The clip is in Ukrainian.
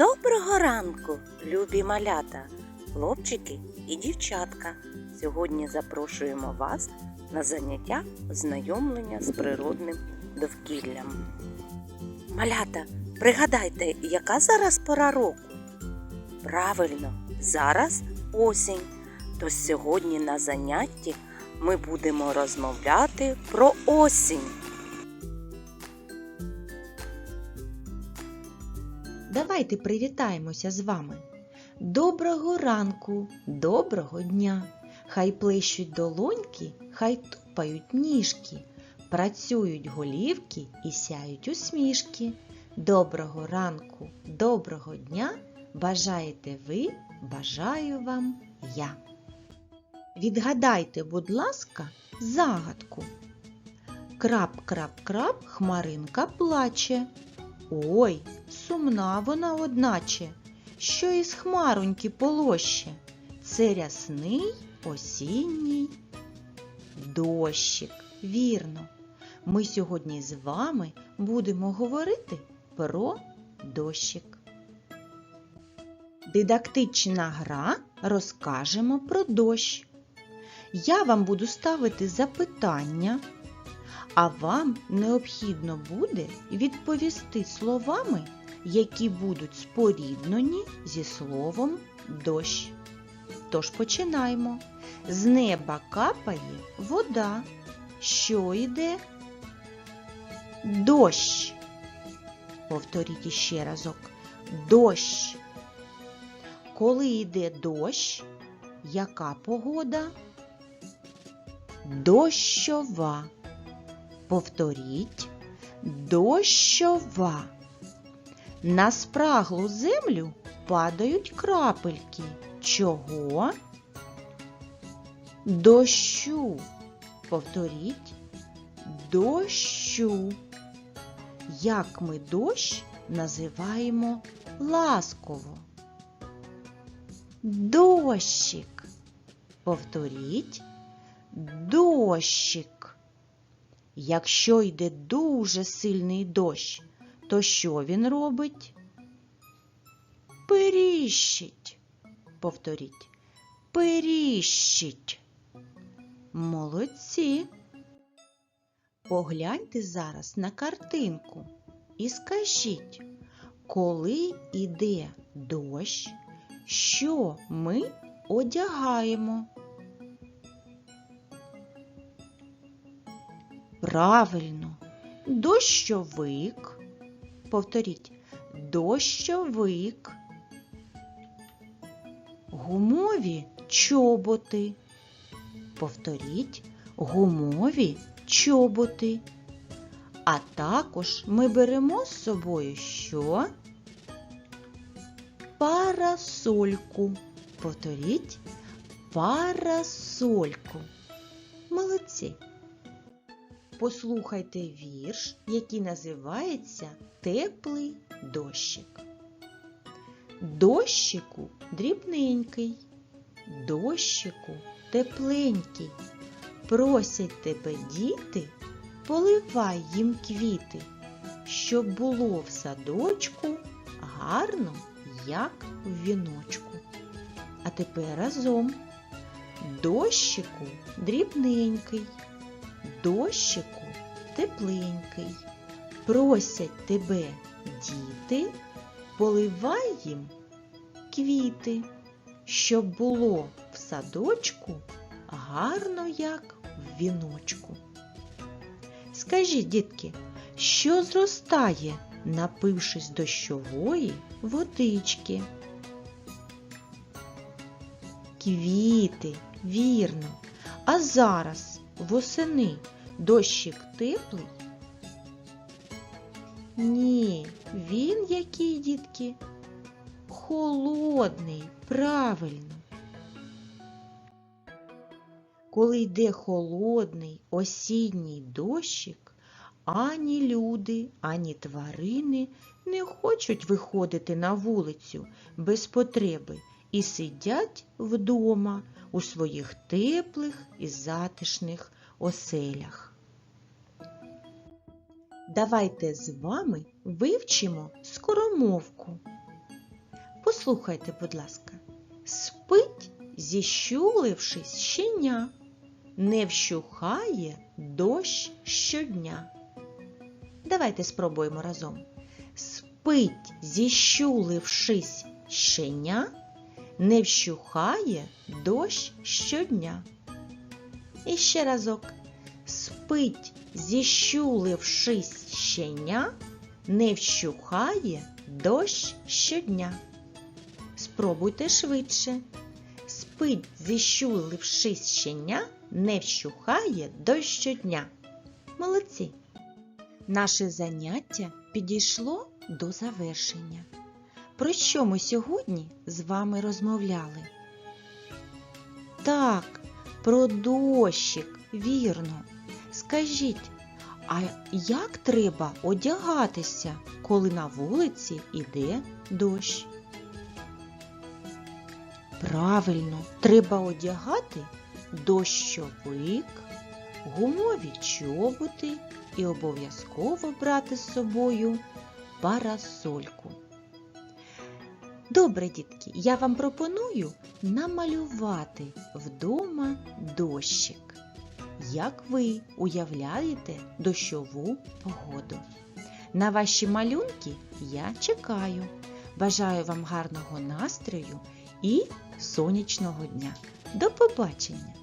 Доброго ранку, любі малята, хлопчики і дівчатка. Сьогодні запрошуємо вас на заняття знайомлення з природним довкіллям. Малята, пригадайте, яка зараз пора року? Правильно, зараз осінь. То сьогодні на занятті ми будемо розмовляти про осінь. Давайте привітаємося з вами. Доброго ранку, доброго дня. Хай плещуть долоньки, хай тупають ніжки, працюють голівки і сяють усмішки. Доброго ранку, доброго дня. Бажаєте ви, бажаю вам я. Відгадайте, будь ласка, загадку. Крап-крап-крап, хмаринка плаче. Ой, сумна вона одначе, що із хмароньки полоще. Це рясний осінній дощик. Вірно. Ми сьогодні з вами будемо говорити про дощик. Дидактична гра розкажемо про дощ. Я вам буду ставити запитання, а вам необхідно буде відповісти словами, які будуть споріднені зі словом дощ. Тож починаємо. З неба капає вода. Що йде? Дощ. Повторіть іще разок. Дощ. Коли йде дощ, яка погода? Дощова. Повторіть. Дощова. На спраглу землю падають крапельки. Чого? Дощу. Повторіть. Дощу. Як ми дощ називаємо ласково? Дощик. Повторіть. Дощик. Якщо йде дуже сильний дощ, то що він робить? Періщить. Повторіть. Періщить. Молодці. Погляньте зараз на картинку і скажіть, коли йде дощ, що ми одягаємо? Правильно, дощовик. Повторіть, дощовик. Гумові чоботи. Повторіть, гумові чоботи. А також ми беремо з собою що? Парасольку. Повторіть, парасольку. Молодці. Послухайте вірш, який називається Теплий дощик. Дощику дрібненький, дощику тепленький. Просять тебе діти, поливай їм квіти, щоб було в садочку гарно, як в віночку. А тепер разом дощику дрібненький дощику тепленький. Просять тебе діти, поливай їм квіти, щоб було в садочку гарно, як в віночку. Скажіть, дітки, що зростає, напившись дощової водички? Квіти, вірно. А зараз восени дощик теплий? Ні, він який, дітки? Холодний, правильно. Коли йде холодний осінній дощик, ані люди, ані тварини не хочуть виходити на вулицю без потреби і сидять вдома у своїх теплих і затишних оселях. Давайте з вами вивчимо скоромовку. Послухайте, будь ласка. Спить, зіщулившись щеня, не вщухає дощ щодня. Давайте спробуємо разом. Спить, зіщулившись щеня, не вщухає дощ щодня. І ще разок. Спить, зіщулившись щеня, не вщухає дощ щодня. Спробуйте швидше. Спить, зіщулившись щеня, не вщухає дощ щодня. Молодці! Наше заняття підійшло до завершення. Про що ми сьогодні з вами розмовляли? Так, про дощик, вірно. Скажіть, а як треба одягатися, коли на вулиці іде дощ? Правильно, треба одягати дощовик, гумові чоботи і обов'язково брати з собою парасольку. Добре, дітки, я вам пропоную намалювати вдома дощик. Як ви уявляєте дощову погоду? На ваші малюнки я чекаю. Бажаю вам гарного настрою і сонячного дня. До побачення!